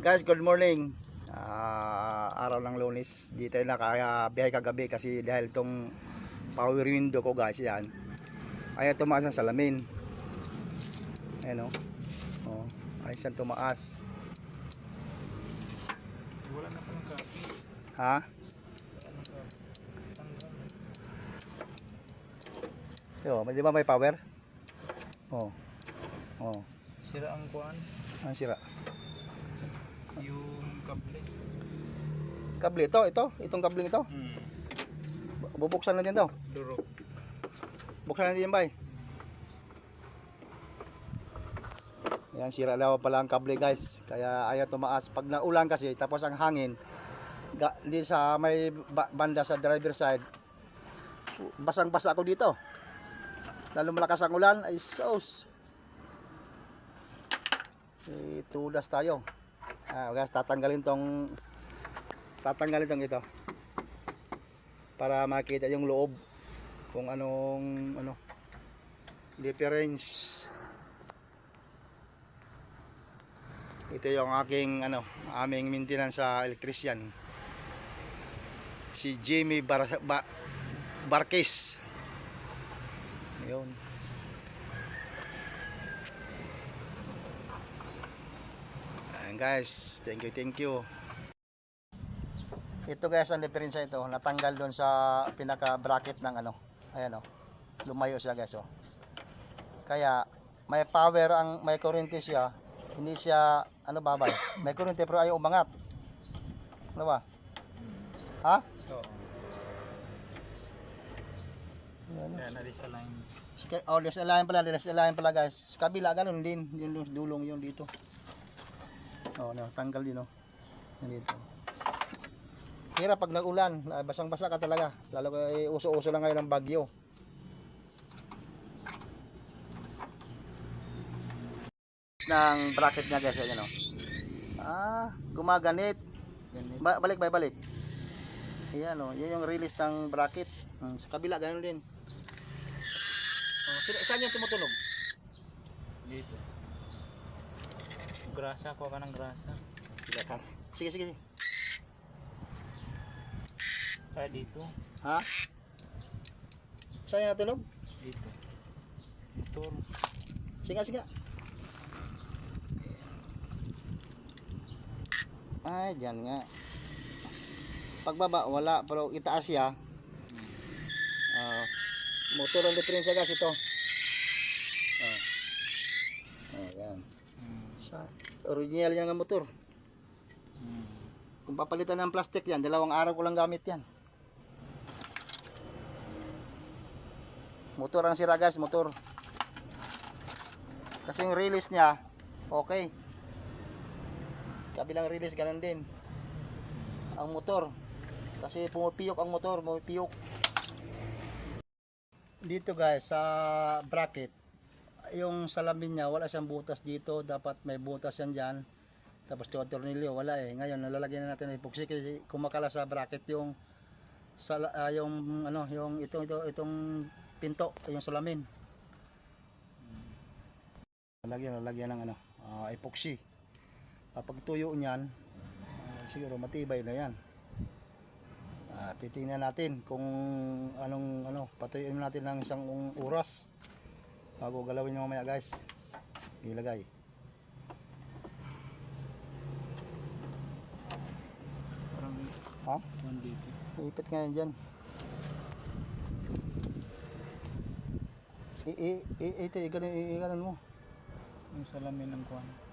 Guys, good morning. Ah, araw ng lunes. Di tayo nakabiyahe kagabi kasi dahil tong power window ko guys yan. Ay tumaas ang salamin. Ayan o. Oh. Ay siyang tumaas. Wala na pa ng copy. Ha? Yo, di ba may power? Oh. Oh. Sira ang kuan. Ang sira. Yung kable. Kable ito, ito, itong kabling ito. Hmm. Bubuksan natin to. Durog. Buksan natin yan, bay. Yan, sira daw pala ang kable, guys. Kaya ayaw tumaas. Pag naulan kasi, tapos ang hangin, di sa may ba- banda sa driver side, basang-basa ako dito. Lalo malakas ang ulan, ay sos. Itudas tayo. Ah, guys, tatanggalin tong tatanggalin tong ito. Para makita yung loob. Kung anong ano difference. Ito yung aking ano aming maintenance sa electrician. Si Jimmy Bar ba Barkis yun. Ayan guys. Thank you thank you ito guys ang diferensya ito natanggal doon sa pinaka bracket ng ano ayan oh lumayo siya guys oh kaya may power ang may kuryente siya hindi siya ano babay may kuryente pero ayaw umangat ano ba ha. Ayan, Kaya na-disalign. Oh, disalign pala, disalign pala guys. Sa kabila, ganun din. Yung dulong yung dito. Oh, no, tanggal din, oh. Yan dito. Hirap pag nag-ulan, ah, basang-basa ka talaga. Lalo eh, uso-uso lang ngayon ng bagyo. ng bracket niya guys, yan oh. Ah, gumaganit. Ganit. Ba- balik, balik, balik. Ayan oh, yan yung release ng bracket. Hmm, sa kabila, ganun din. Oh, sino, saan yung tumutunog? Dito. Grasa. Kuha ka ng grasa. Sige, sige, sige. Kaya dito. Ha? Saan yung natunog? Dito. Motor. Sige, sige. Ay, dyan nga. Pagbaba, wala. Pero itaas siya. Ah, motor ang diferensya guys ito. Oh. Oh, yan. Hmm. Sa original yan ng motor. Hmm. Kung papalitan ng plastic yan, dalawang araw ko lang gamit yan. Motor ang sira guys, motor. Kasi yung release niya, okay. Kabilang release, ganun din. Ang motor. Kasi pumipiyok ang motor, pumipiyok. Dito guys, sa bracket, yung salamin niya, wala siyang butas dito. Dapat may butas yan dyan. Tapos yung tornilyo, wala eh. Ngayon, nalalagyan na natin ng epoxy kasi kumakala sa bracket yung sa yung ano, yung itong ito itong pinto, yung salamin. Lalagyan, lalagyan ng ano, ah, epoxy. Kapag tuyo niyan, ah, siguro matibay na yan. Ah, titingnan natin kung anong ano, patuyuin natin ng isang oras bago galawin nyo mamaya guys. Ilagay. Parang Ha? nandito. Ipit nga yan dyan. I, i, i, ito, i, i, i. Yung salamin ng kuan.